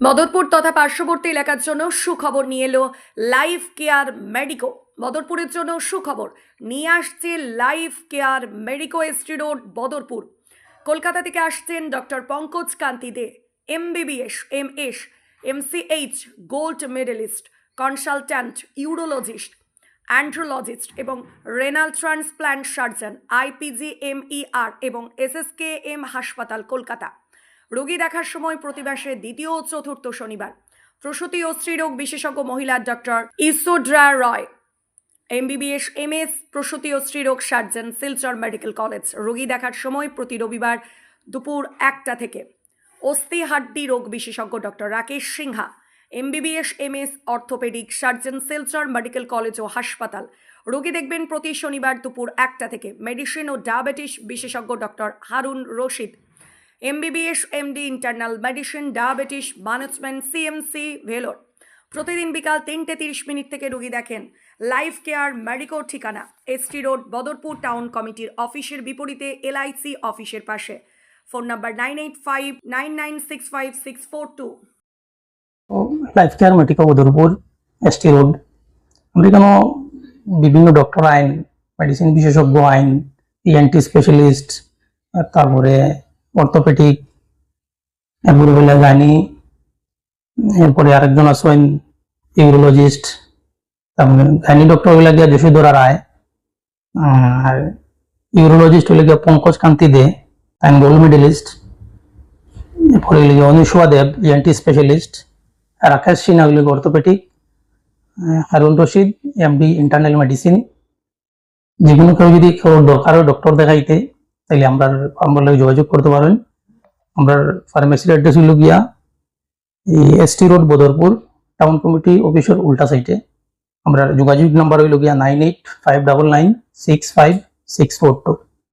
মদরপুর তথা পার্শ্ববর্তী এলাকার জন্য সুখবর নিয়ে এলো লাইফ কেয়ার মেডিকো বদরপুরের জন্য সুখবর, নিয়ে আসছে life care medico ST road Badarpur Kolkata থেকে আসছেন doctor Pankaj Kanti Dey MBBS M S MCh gold medalist consultant urologist andrologist এবং renal transplant surgeon IPG MER এবং এসএসকে এম হাসপাতাল কলকাতা। রোগী দেখার সময় প্রতিবাসে দ্বিতীয় ও চতুর্থ শনিবার। প্রসূতি ও স্ত্রীরোগ বিশেষজ্ঞ মহিলা ডক্টর ইসোড্রা রয়। এমবিবিএস, এমএস, প্রসূতি ও স্ত্রীরোগ সার্জন শিলচর মেডিকেল কলেজ। রোগী দেখার সময় প্রতি রবিবার দুপুর একটা থেকে। অস্থি হাড্ডি রোগ বিশেষজ্ঞ doctor Rakesh Sinha MBBS, MS, orthopaedic surgeon Silchar medical college ও হাসপাতাল। রোগী দেখবেন প্রতি শনিবার দুপুর একটা থেকে। মেডিসিন ও ডায়াবেটিস বিশেষজ্ঞ doctor Harun Rashid. MBBS MD internal medicine diabetes management CMC Vellore প্রতিদিন বিকাল তিনটে তিরিশ মিনিট থেকে রোগী দেখেন। লাইফ কেয়ার মেডিকোর ঠিকানা এসটি রোড বদরপুর টাউন কমিটির অফিসের বিপরীতে এলআইসি অফিসের পাশে। Phone number nine eight five nine nine six five six four two life care medica Badarpur ST road আমরা বিভিন্ন ডক্টর আইন মেডিসিন বিশেষজ্ঞ আইন ইএনটি স্পেশালিস্ট তারপরে অর্থোপেডিক বলে গাইনি, এরপরে আরেকজন আছেন ইউরোলজিস্ট, তারপরে গাইনি ডক্টর হইলে গিয়া যশোধরা রায়, আর ইউরোলজিস্ট হইলে গিয়া পঙ্কজ কান্তি দে আইন গোল্ড মেডেলিস্ট, এরপরে হইলে গিয়া অনুসুয়া দেব ইএনটি স্পেশালিস্ট রাকেশ সিনহা হইলে orthopaedic Harun Rashid MD internal medicine যে কোনো কেউ যদি কেউ দরকার ডক্টর দেখাইতে তাহলে আমরা আমরা যোগাযোগ করতে পারেন আমরা ফার্মেসির অ্যাড্রেস হলো গিয়া ST road Badarpur town committee অফিসের উল্টা সাইটে আমরা যোগাযোগ নাম্বার হইল গিয়া nine eight five double nine six five six four two